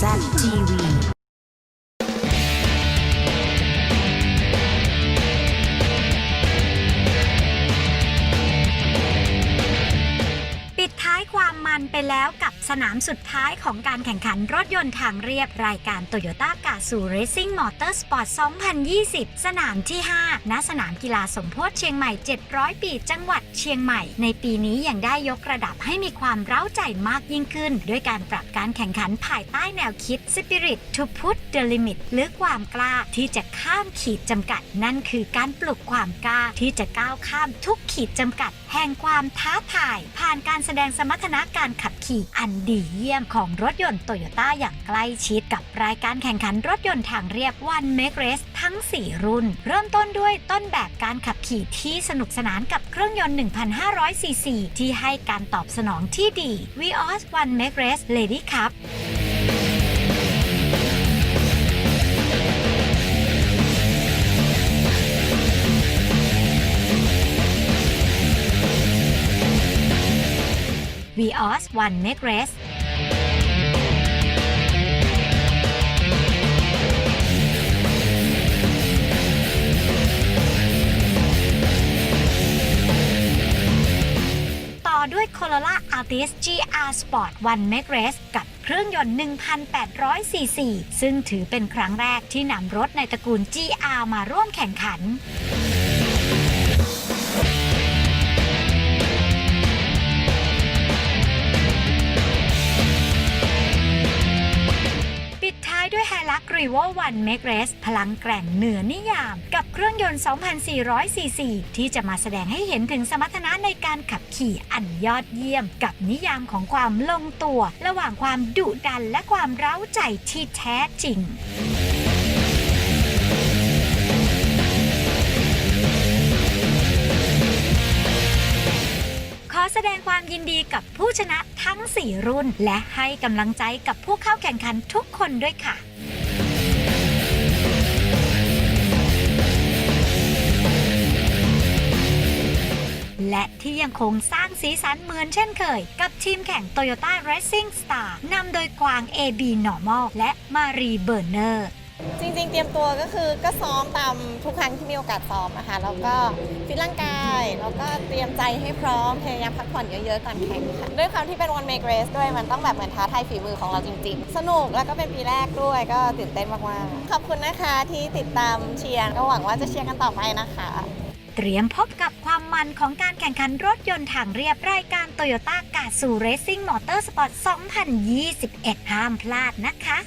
ZTV ปิ ท้ายความมันไปแล้วกับสนามสุดท้ายของการแข่งขันรถยนต์ทางเรียบรายการ Toyota g a z o o Racing Motorsport 2020 สนามที่ 5 ณ สนามกีฬาสมโพธิเชียงใหม่ 700 ปีจังหวัดเชียงใหม่ ในปีนี้ยังได้ยกระดับให้มีความเร้าใจมากยิ่งขึ้น ด้วยการปรับการแข่งขันภายใต้แนวคิด Spirit to put the limit หรือความกล้าที่จะข้ามขีดจำกัด นั่นคือการปลุกความกล้าที่จะก้าวข้ามทุกขีดจำกัด แห่งความท้าทาย ผ่านการแสดงสมรรถนะการขับขี่อันดีเยี่ยมของรถยนต์โตโยต้าอย่างใกล้ชิดกับรายการแข่งขันรถยนต์ทางเรียบ One Make Race ทั้ง 4 รุ่น เริ่มต้นด้วยต้นแบบการขับขี่ที่สนุกสนานกับเครื่องยนต์ 1,500ซีซีที่ให้การตอบสนองที่ดี Vios One Make Race Lady Cup Vios One Make Race ต่อด้วย Corolla Altis GR Sport One Make Race กับเครื่องยนต์ 1,800 ซีซี ซึ่งถือเป็นครั้งแรกที่นำรถในตระกูล GR มาร่วมแข่งขันายด้วย h i l u x r e v o One Make Race พลังแกร่งเหนือนิยาม กับเครื่องยนต์ 2,400 ซีซีที่จะมาแสดงให้เห็นถึงสมรรถนะในการขับขี่อันยอดเยี่ยม กับนิยามของความลงตัว ระหว่างความดุดันและความเร้าใจที่แท้จริง แสดงความยินดีกับผู้ชนะทั้ง 4 รุ่น และให้กำลังใจกับผู้เข้าแข่งขันทุกคนด้วยค่ะ และที่ยังคงสร้างสีสันเหมือนเช่นเคย กับทีมแข่ง Toyota Racing Star นำโดยกวาง AB Normal และมารีเบอร์เนอร์ จริง ๆ เตรียมตัวก็คือก็ซ้อมตามทุกครั้งที่มีโอกาสซ้อมอะค่ะแล้วก็ฟิตร่างกายแล้วก็เตรียมใจให้พร้อมพยายามพักผ่อนเยอะๆก่อนแข่งค่ะด้วยความที่เป็น one make race ด้วยมันต้องแบบเหมือนท้าทายฝีมือของเราจริง ๆ สนุกแล้วก็เป็นปีแรกด้วยก็ตื่นเต้นมากๆขอบคุณนะคะที่ติดตามเชียร์ก็หวังว่าจะเชียร์กันต่อไปนะคะเตรียมพบกับความมันของการแข่งขันรถยนต์ทางเรียบรายการ Toyota g a z o o Racing Motorsport 2021 ห้ามพลาดนะคะ